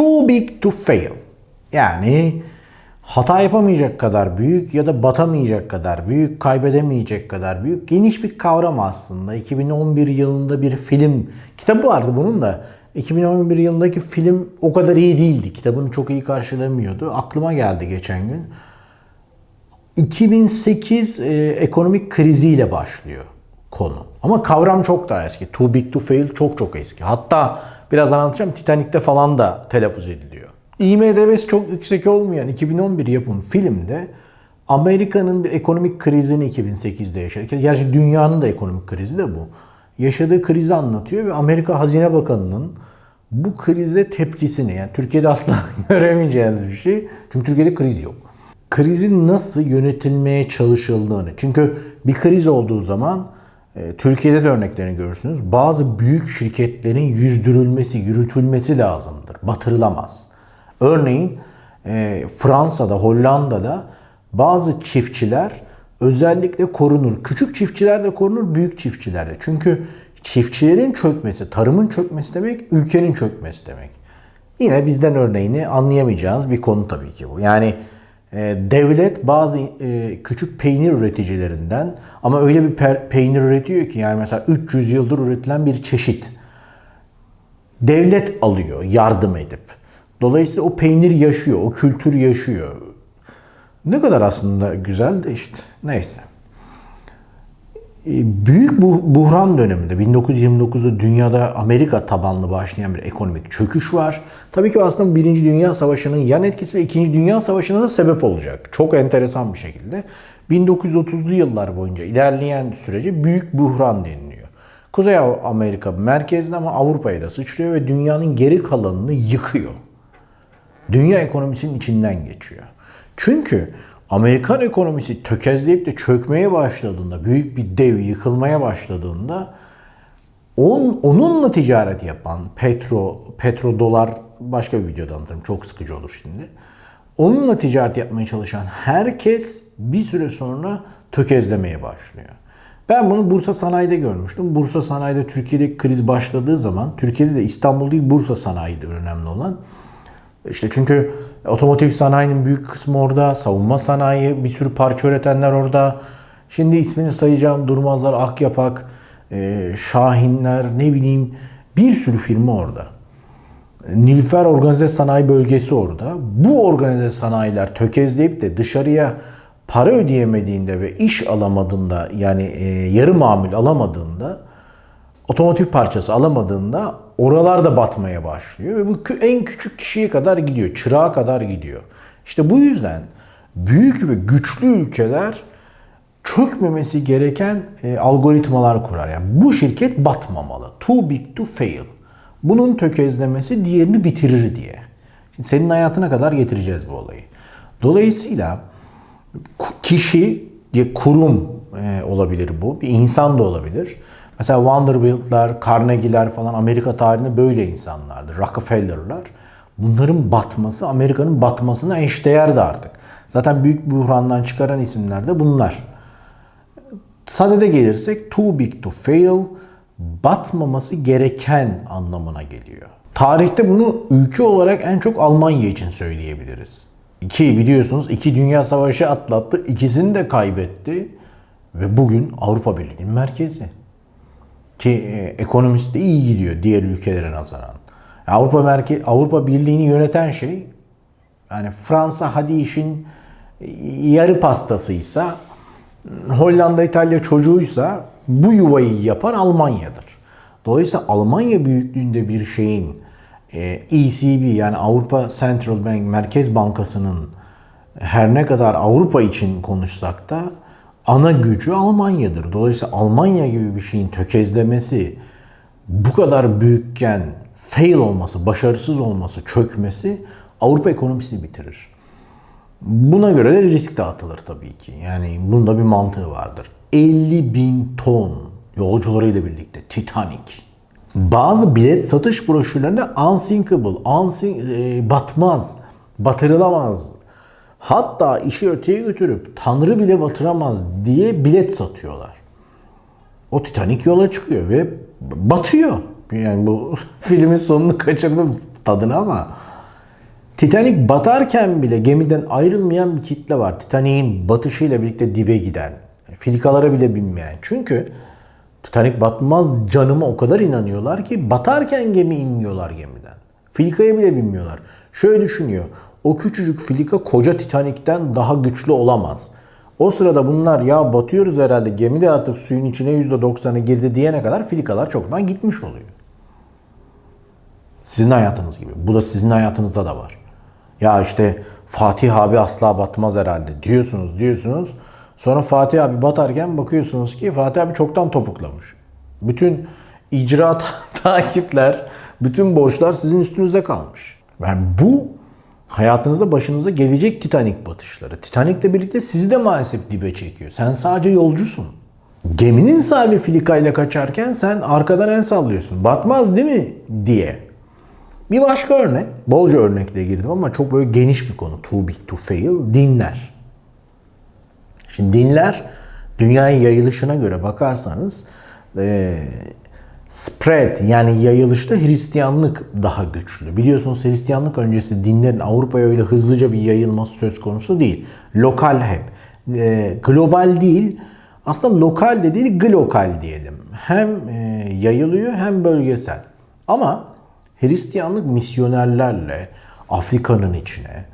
Too big to fail. Yani hata yapamayacak kadar büyük ya da batamayacak kadar büyük, kaybedemeyecek kadar büyük geniş bir kavram aslında. 2011 yılında bir film, kitabı vardı bunun da. 2011 yılındaki film o kadar iyi değildi. Kitabını çok iyi karşılamıyordu. Aklıma geldi geçen gün. 2008 e, ekonomik kriziyle başlıyor konu. Ama kavram çok daha eski. Too big to fail çok çok eski. Hatta biraz anlatacağım Titanic'te falan da telaffuz ediliyor. IMDb'si çok yüksek olmayan 2011 yapım filmde Amerika'nın bir ekonomik krizini 2008'de yaşadı. Gerçi dünyanın da ekonomik krizi de bu. Yaşadığı krizi anlatıyor ve Amerika Hazine Bakanı'nın bu krize tepkisini yani Türkiye'de asla göremeyeceğiniz bir şey. Çünkü Türkiye'de kriz yok. Krizin nasıl yönetilmeye çalışıldığını. Çünkü bir kriz olduğu zaman Türkiye'de de örneklerini görürsünüz. Bazı büyük şirketlerin yüzdürülmesi, yürütülmesi lazımdır. Batırılamaz. Örneğin e, Fransa'da, Hollanda'da bazı çiftçiler özellikle korunur. Küçük çiftçiler de korunur, büyük çiftçiler de. Çünkü çiftçilerin çökmesi, tarımın çökmesi demek, ülkenin çökmesi demek. Yine bizden örneğini anlayamayacağınız bir konu tabii ki bu. Yani e, devlet bazı e, küçük peynir üreticilerinden ama öyle bir peynir üretiyor ki yani mesela 300 yıldır üretilen bir çeşit devlet alıyor yardım edip. Dolayısıyla o peynir yaşıyor, o kültür yaşıyor. Ne kadar aslında güzel de işte. Neyse. E, Büyük bu buhran döneminde 1929'da dünyada Amerika tabanlı başlayan bir ekonomik çöküş var. Tabii ki aslında Birinci Dünya Savaşı'nın yan etkisi ve İkinci Dünya Savaşı'na da sebep olacak. Çok enteresan bir şekilde. 1930'lu yıllar boyunca ilerleyen sürece büyük buhran deniliyor. Kuzey Amerika merkezde ama Avrupa'ya da sıçrıyor ve dünyanın geri kalanını yıkıyor. Dünya ekonomisinin içinden geçiyor. Çünkü Amerikan ekonomisi tökezleyip de çökmeye başladığında, büyük bir dev yıkılmaya başladığında on, onunla ticaret yapan petro, petrodolar başka bir videoda anlatırım. Çok sıkıcı olur şimdi. Onunla ticaret yapmaya çalışan herkes bir süre sonra tökezlemeye başlıyor. Ben bunu Bursa Sanayi'de görmüştüm. Bursa Sanayi'de Türkiye'deki kriz başladığı zaman, Türkiye'de de İstanbul değil Bursa Sanayi'de önemli olan. İşte çünkü otomotiv sanayinin büyük kısmı orada, savunma sanayi, bir sürü parça üretenler orada. Şimdi ismini sayacağım Durmazlar, Akyapak, e, Şahinler, ne bileyim bir sürü firma orada. Nilüfer Organize Sanayi Bölgesi orada. Bu organize sanayiler tökezleyip de dışarıya para ödeyemediğinde ve iş alamadığında yani e, yarı mamul alamadığında otomotiv parçası alamadığında oralar da batmaya başlıyor ve bu en küçük kişiye kadar gidiyor, çırağa kadar gidiyor. İşte bu yüzden büyük ve güçlü ülkeler çökmemesi gereken e, algoritmalar kurar. Yani bu şirket batmamalı. Too big to fail. Bunun tökezlemesi diğerini bitirir diye. Şimdi senin hayatına kadar getireceğiz bu olayı. Dolayısıyla kişi, kurum e, olabilir bu. Bir insan da olabilir. Mesela Vanderbilt'ler, Carnegie'ler falan Amerika tarihinde böyle insanlardı. Rockefeller'lar. Bunların batması Amerika'nın batmasına eşdeğerdi artık. Zaten büyük buhrandan çıkaran isimler de bunlar. Sadede gelirsek too big to fail batmaması gereken anlamına geliyor. Tarihte bunu ülke olarak en çok Almanya için söyleyebiliriz. İki biliyorsunuz iki dünya savaşı atlattı. ikisini de kaybetti. Ve bugün Avrupa Birliği'nin merkezi. Ki e, ekonomisi de iyi gidiyor diğer ülkelere nazaran. Avrupa Merke Avrupa Birliği'ni yöneten şey yani Fransa hadi işin yarı pastasıysa Hollanda İtalya çocuğuysa bu yuvayı yapan Almanya'dır. Dolayısıyla Almanya büyüklüğünde bir şeyin ECB yani Avrupa Central Bank Merkez Bankası'nın her ne kadar Avrupa için konuşsak da ana gücü Almanya'dır. Dolayısıyla Almanya gibi bir şeyin tökezlemesi bu kadar büyükken fail olması, başarısız olması, çökmesi Avrupa ekonomisini bitirir. Buna göre de risk dağıtılır tabii ki. Yani bunda bir mantığı vardır. 50 bin ton yolcularıyla birlikte Titanic. Bazı bilet satış broşürlerinde unsinkable, unsink, e, batmaz, batırılamaz, Hatta işi öteye götürüp Tanrı bile batıramaz diye bilet satıyorlar. O Titanic yola çıkıyor ve batıyor. Yani bu filmin sonunu kaçırdım tadını ama Titanic batarken bile gemiden ayrılmayan bir kitle var. Titanic'in batışıyla birlikte dibe giden, filikalara bile binmeyen. Çünkü Titanic batmaz canıma o kadar inanıyorlar ki batarken gemi inmiyorlar gemiden. Filikaya bile binmiyorlar. Şöyle düşünüyor. O küçücük filika koca Titanic'ten daha güçlü olamaz. O sırada bunlar ya batıyoruz herhalde gemi de artık suyun içine %90'ı girdi diyene kadar filikalar çoktan gitmiş oluyor. Sizin hayatınız gibi. Bu da sizin hayatınızda da var. Ya işte Fatih abi asla batmaz herhalde diyorsunuz diyorsunuz. Sonra Fatih abi batarken bakıyorsunuz ki Fatih abi çoktan topuklamış. Bütün icraat takipler, bütün borçlar sizin üstünüzde kalmış. Yani bu hayatınızda başınıza gelecek Titanic batışları. Titanic'le birlikte sizi de maalesef dibe çekiyor. Sen sadece yolcusun. Geminin sahibi filikayla kaçarken sen arkadan el sallıyorsun. Batmaz değil mi diye. Bir başka örnek, bolca örnekle girdim ama çok böyle geniş bir konu. Too big to fail, dinler. Şimdi dinler, dünyaya yayılışına göre bakarsanız e, spread yani yayılışta Hristiyanlık daha güçlü. Biliyorsunuz Hristiyanlık öncesi dinlerin Avrupa'ya öyle hızlıca bir yayılması söz konusu değil. Lokal hep. E, global değil, aslında lokal de değil, glokal diyelim. Hem e, yayılıyor hem bölgesel. Ama Hristiyanlık misyonerlerle Afrika'nın içine,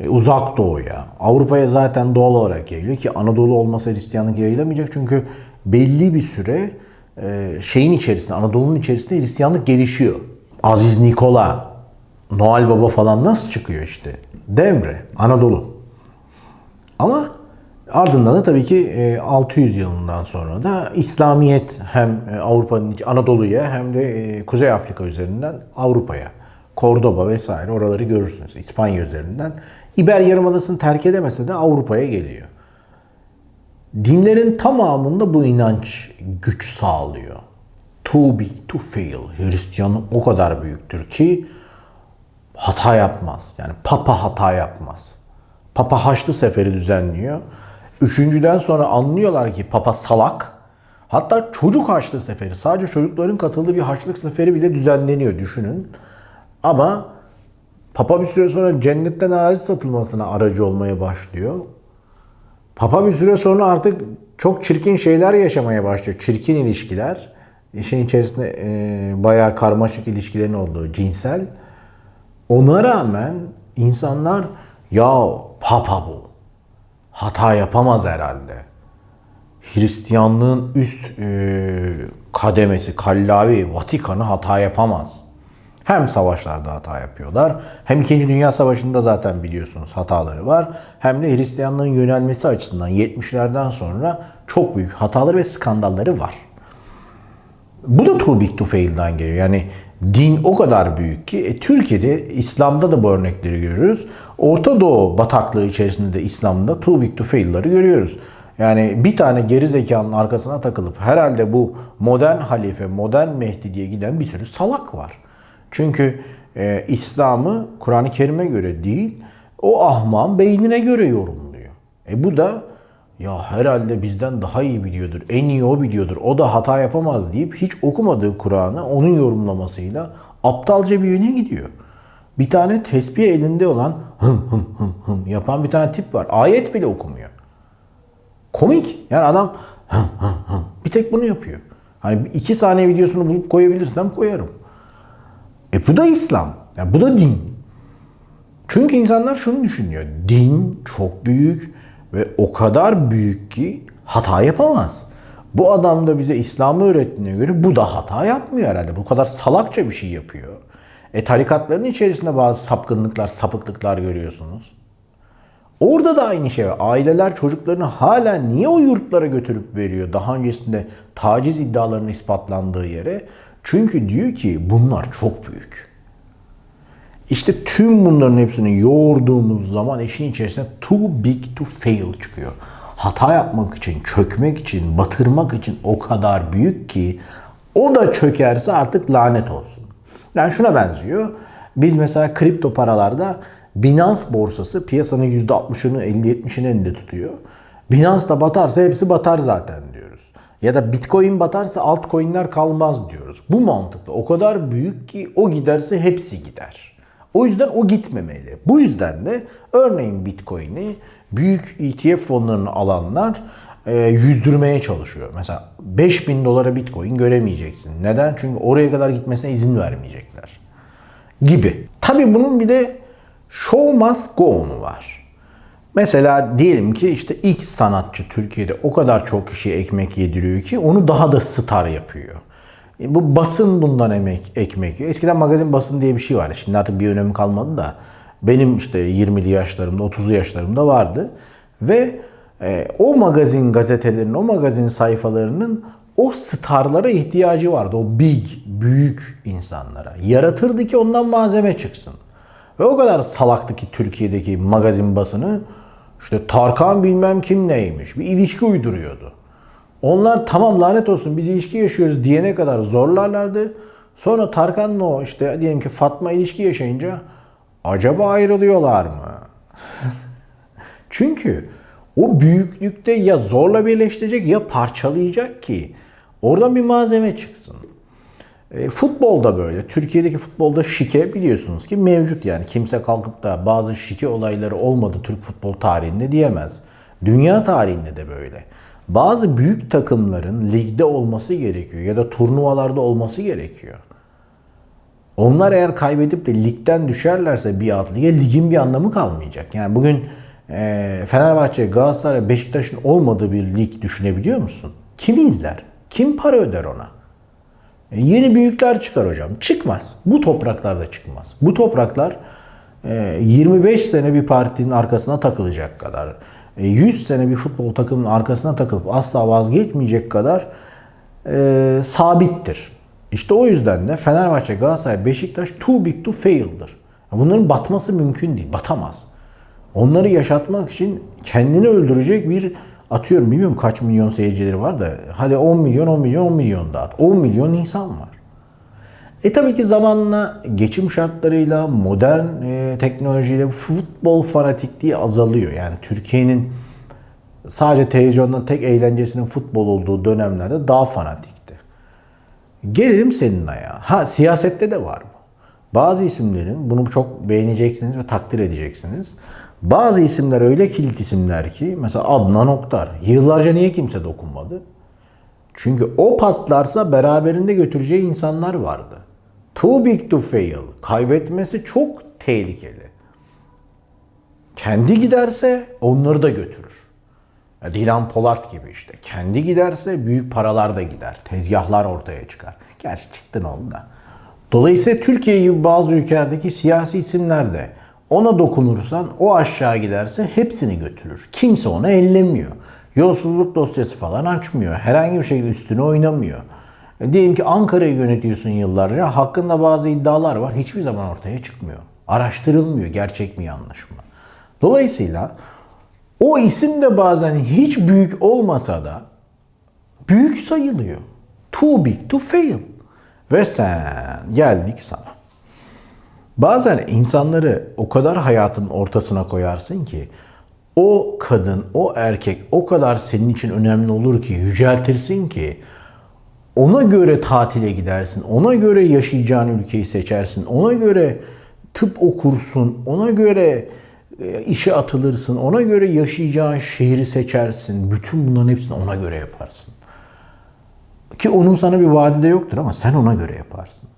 e, uzak doğuya, Avrupa'ya zaten doğal olarak yayılıyor ki Anadolu olmasa Hristiyanlık yayılamayacak çünkü belli bir süre şeyin içerisinde, Anadolu'nun içerisinde Hristiyanlık gelişiyor. Aziz Nikola, Noel Baba falan nasıl çıkıyor işte? Devre, Anadolu. Ama ardından da tabii ki 600 yılından sonra da İslamiyet hem Avrupa'nın Anadolu'ya hem de Kuzey Afrika üzerinden Avrupa'ya, Kordoba vesaire oraları görürsünüz İspanya üzerinden. İber Yarımadası'nı terk edemese de Avrupa'ya geliyor. Dinlerin tamamında bu inanç güç sağlıyor. Too big to fail. Hristiyanlık o kadar büyüktür ki hata yapmaz. Yani Papa hata yapmaz. Papa Haçlı Seferi düzenliyor. Üçüncüden sonra anlıyorlar ki Papa salak. Hatta çocuk Haçlı Seferi, sadece çocukların katıldığı bir Haçlık Seferi bile düzenleniyor düşünün. Ama Papa bir süre sonra cennetten arazi satılmasına aracı olmaya başlıyor. Papa bir süre sonra artık çok çirkin şeyler yaşamaya başlıyor. Çirkin ilişkiler. İşin içerisinde e, bayağı karmaşık ilişkilerin olduğu cinsel. Ona rağmen insanlar ya Papa bu. Hata yapamaz herhalde. Hristiyanlığın üst e, kademesi, kallavi, Vatikan'ı hata yapamaz. Hem savaşlarda hata yapıyorlar. Hem 2. Dünya Savaşı'nda zaten biliyorsunuz hataları var. Hem de Hristiyanlığın yönelmesi açısından 70'lerden sonra çok büyük hataları ve skandalları var. Bu da too big to fail'dan geliyor. Yani din o kadar büyük ki e, Türkiye'de İslam'da da bu örnekleri görüyoruz. Orta Doğu bataklığı içerisinde de İslam'da too big to fail'ları görüyoruz. Yani bir tane geri zekanın arkasına takılıp herhalde bu modern halife, modern Mehdi diye giden bir sürü salak var. Çünkü e, İslam'ı Kur'an-ı Kerim'e göre değil, o ahman beynine göre yorumluyor. E bu da ya herhalde bizden daha iyi biliyordur, en iyi o biliyordur, o da hata yapamaz deyip hiç okumadığı Kur'an'ı onun yorumlamasıyla aptalca bir yöne gidiyor. Bir tane tesbih elinde olan hım hım hım hım yapan bir tane tip var. Ayet bile okumuyor. Komik. Yani adam hım hım hım bir tek bunu yapıyor. Hani iki saniye videosunu bulup koyabilirsem koyarım. E bu da İslam. Yani bu da din. Çünkü insanlar şunu düşünüyor. Din çok büyük ve o kadar büyük ki hata yapamaz. Bu adam da bize İslam'ı öğrettiğine göre bu da hata yapmıyor herhalde. Bu kadar salakça bir şey yapıyor. E tarikatların içerisinde bazı sapkınlıklar, sapıklıklar görüyorsunuz. Orada da aynı şey. Aileler çocuklarını hala niye o yurtlara götürüp veriyor? Daha öncesinde taciz iddialarının ispatlandığı yere. Çünkü diyor ki bunlar çok büyük. İşte tüm bunların hepsini yoğurduğumuz zaman işin içerisinde too big to fail çıkıyor. Hata yapmak için, çökmek için, batırmak için o kadar büyük ki o da çökerse artık lanet olsun. Yani şuna benziyor. Biz mesela kripto paralarda Binance borsası piyasanın %60'ını 50-70'ini elinde tutuyor. Binance da batarsa hepsi batar zaten diyoruz. Ya da Bitcoin batarsa altcoin'ler kalmaz diyoruz. Bu mantıklı. O kadar büyük ki o giderse hepsi gider. O yüzden o gitmemeli. Bu yüzden de örneğin Bitcoin'i büyük ETF fonlarını alanlar e, yüzdürmeye çalışıyor. Mesela 5000 dolara Bitcoin göremeyeceksin. Neden? Çünkü oraya kadar gitmesine izin vermeyecekler. Gibi. Tabii bunun bir de show must go on'u var. Mesela diyelim ki işte X sanatçı Türkiye'de o kadar çok kişiye ekmek yediriyor ki onu daha da star yapıyor. E, Bu basın bundan emek, ekmek yiyor. Eskiden magazin basın diye bir şey vardı. Şimdi artık bir önemi kalmadı da. Benim işte 20'li yaşlarımda, 30'lu yaşlarımda vardı. Ve e, o magazin gazetelerinin, o magazin sayfalarının o starlara ihtiyacı vardı. O big, büyük insanlara. Yaratırdı ki ondan malzeme çıksın. Ve o kadar salaktı ki Türkiye'deki magazin basını işte Tarkan bilmem kim neymiş. Bir ilişki uyduruyordu. Onlar tamam lanet olsun biz ilişki yaşıyoruz diyene kadar zorlarlardı. Sonra Tarkan'la o işte diyelim ki Fatma ilişki yaşayınca acaba ayrılıyorlar mı? Çünkü o büyüklükte ya zorla birleştirecek ya parçalayacak ki oradan bir malzeme çıksın. E, futbolda böyle. Türkiye'deki futbolda şike biliyorsunuz ki mevcut yani. Kimse kalkıp da bazı şike olayları olmadı Türk futbol tarihinde diyemez. Dünya tarihinde de böyle. Bazı büyük takımların ligde olması gerekiyor ya da turnuvalarda olması gerekiyor. Onlar eğer kaybedip de ligden düşerlerse bir alt lige ligin bir anlamı kalmayacak. Yani bugün e, Fenerbahçe, Galatasaray, Beşiktaş'ın olmadığı bir lig düşünebiliyor musun? Kim izler? Kim para öder ona? E, yeni büyükler çıkar hocam. Çıkmaz. Bu topraklarda çıkmaz. Bu topraklar e, 25 sene bir partinin arkasına takılacak kadar, e, 100 sene bir futbol takımının arkasına takılıp asla vazgeçmeyecek kadar e, sabittir. İşte o yüzden de Fenerbahçe, Galatasaray, Beşiktaş too big to fail'dır. Bunların batması mümkün değil. Batamaz. Onları yaşatmak için kendini öldürecek bir atıyorum bilmiyorum kaç milyon seyircileri var da hadi 10 milyon 10 milyon 10 milyon dağıt. 10 milyon insan var. E tabii ki zamanla geçim şartlarıyla, modern e, teknolojiyle futbol fanatikliği azalıyor. Yani Türkiye'nin sadece televizyonda tek eğlencesinin futbol olduğu dönemlerde daha fanatikti. Gelelim senin ayağa. Ha siyasette de var bu. Bazı isimlerin bunu çok beğeneceksiniz ve takdir edeceksiniz. Bazı isimler öyle kilit isimler ki mesela Adnan Oktar. Yıllarca niye kimse dokunmadı? Çünkü o patlarsa beraberinde götüreceği insanlar vardı. Too big to fail. Kaybetmesi çok tehlikeli. Kendi giderse onları da götürür. Dilan Polat gibi işte. Kendi giderse büyük paralar da gider. Tezgahlar ortaya çıkar. Gerçi çıktı ne oldu da. Dolayısıyla Türkiye gibi bazı ülkelerdeki siyasi isimler de ona dokunursan o aşağı giderse hepsini götürür. Kimse onu ellemiyor. Yolsuzluk dosyası falan açmıyor. Herhangi bir şekilde üstüne oynamıyor. E, diyelim ki Ankara'yı yönetiyorsun yıllarca. Hakkında bazı iddialar var. Hiçbir zaman ortaya çıkmıyor. Araştırılmıyor gerçek mi yanlış mı. Dolayısıyla o isim de bazen hiç büyük olmasa da büyük sayılıyor. Too big to fail. Ve sen geldik sana. Bazen insanları o kadar hayatın ortasına koyarsın ki o kadın, o erkek o kadar senin için önemli olur ki yüceltirsin ki ona göre tatile gidersin, ona göre yaşayacağın ülkeyi seçersin, ona göre tıp okursun, ona göre e, işe atılırsın, ona göre yaşayacağın şehri seçersin. Bütün bunların hepsini ona göre yaparsın. Ki onun sana bir vadide yoktur ama sen ona göre yaparsın.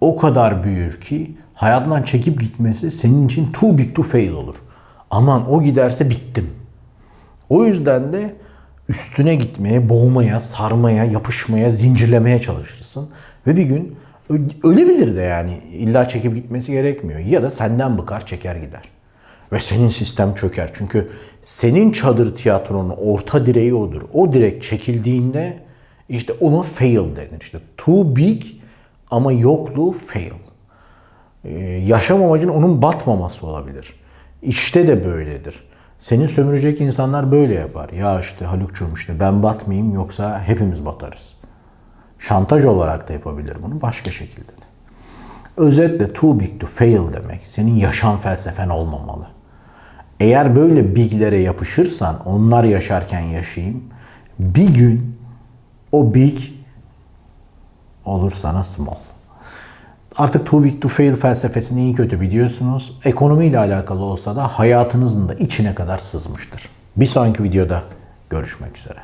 O kadar büyür ki hayatından çekip gitmesi senin için too big to fail olur. Aman o giderse bittim. O yüzden de üstüne gitmeye, boğmaya, sarmaya, yapışmaya, zincirlemeye çalışırsın. Ve bir gün ölebilir de yani. illa çekip gitmesi gerekmiyor. Ya da senden bıkar, çeker gider. Ve senin sistem çöker. Çünkü senin çadır tiyatronun orta direği odur. O direk çekildiğinde işte ona fail denir. İşte too big ama yokluğu fail. Ee, yaşam amacın onun batmaması olabilir. İşte de böyledir. Seni sömürecek insanlar böyle yapar. Ya işte Haluk'cum işte ben batmayayım yoksa hepimiz batarız. Şantaj olarak da yapabilir bunu başka şekilde de. Özetle too big to fail demek senin yaşam felsefen olmamalı. Eğer böyle biglere yapışırsan onlar yaşarken yaşayayım bir gün o big olur sana small. Artık too big to fail felsefesini iyi kötü biliyorsunuz. Ekonomiyle alakalı olsa da hayatınızın da içine kadar sızmıştır. Bir sonraki videoda görüşmek üzere.